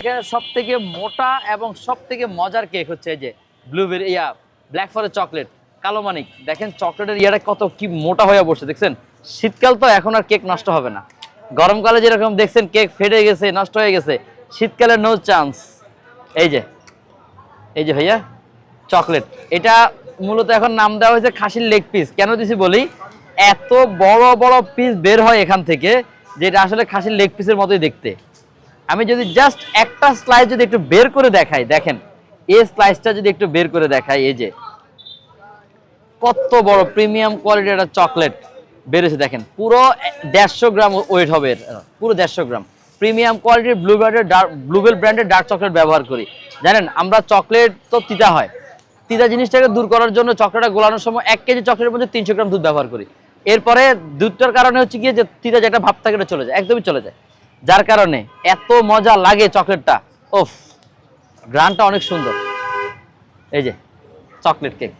এখানে সব থেকে মোটা এবং সব থেকে মজার কেক হচ্ছে এই যে ব্লুবেরি ইয়া ব্ল্যাক ফরেস্ট চকলেট কালো মানিক। দেখেন চকলেটের ইয়াটা কত কি মোটা হয়ে বসে, দেখছেন? শীতকাল তো এখন আর কেক নষ্ট হবে না। গরমকালে যেরকম দেখছেন কেক ফেটে গেছে, নষ্ট হয়ে গেছে, শীতকালে নো চান্স এই যে এই যে ভাইয়া চকলেট এটা মূলত এখন নাম দেওয়া হয়েছে খাসির লেগ পিস কেন দিছি বলি? এত বড় বড় পিস বের হয় এখান থেকে, যেটা আসলে খাসির লেগ পিসের মতোই দেখতে। আমি যদি জাস্ট একটা স্লাইস যদি একটু বের করে দেখাই, দেখেন, এই স্লাইসটা যদি একটু বের করে দেখাই, এই যে, কত বড় প্রিমিয়াম কোয়ালিটির একটা চকলেট বেরোছে দেখেন, পুরো দেড়শো গ্রাম ওয়েট হবে পুরো দেড়শো গ্রাম। প্রিমিয়াম কোয়ালিটির ব্লুবেলের ডার্ক ব্লুবেল ব্র্যান্ডের ডার্ক চকলেট ব্যবহার করি। জানেন, আমরা চকলেট তো তিতা হয়। তিতা জিনিসটাকে দূর করার জন্য চকলেটটা গোলানোর সময় এক কেজি চকলেটের মধ্যে তিনশো গ্রাম দুধ ব্যবহার করি। এরপরে দুধটার কারণে হচ্ছে গিয়ে যে তিতা যে একটা ভাব থাকে, এটা চলে যায়, একদমই চলে যায়। যার কারণে এত মজা লাগে চকলেটটা। ওফ গ্রানটা অনেক সুন্দর। এই যে চকলেট কেক।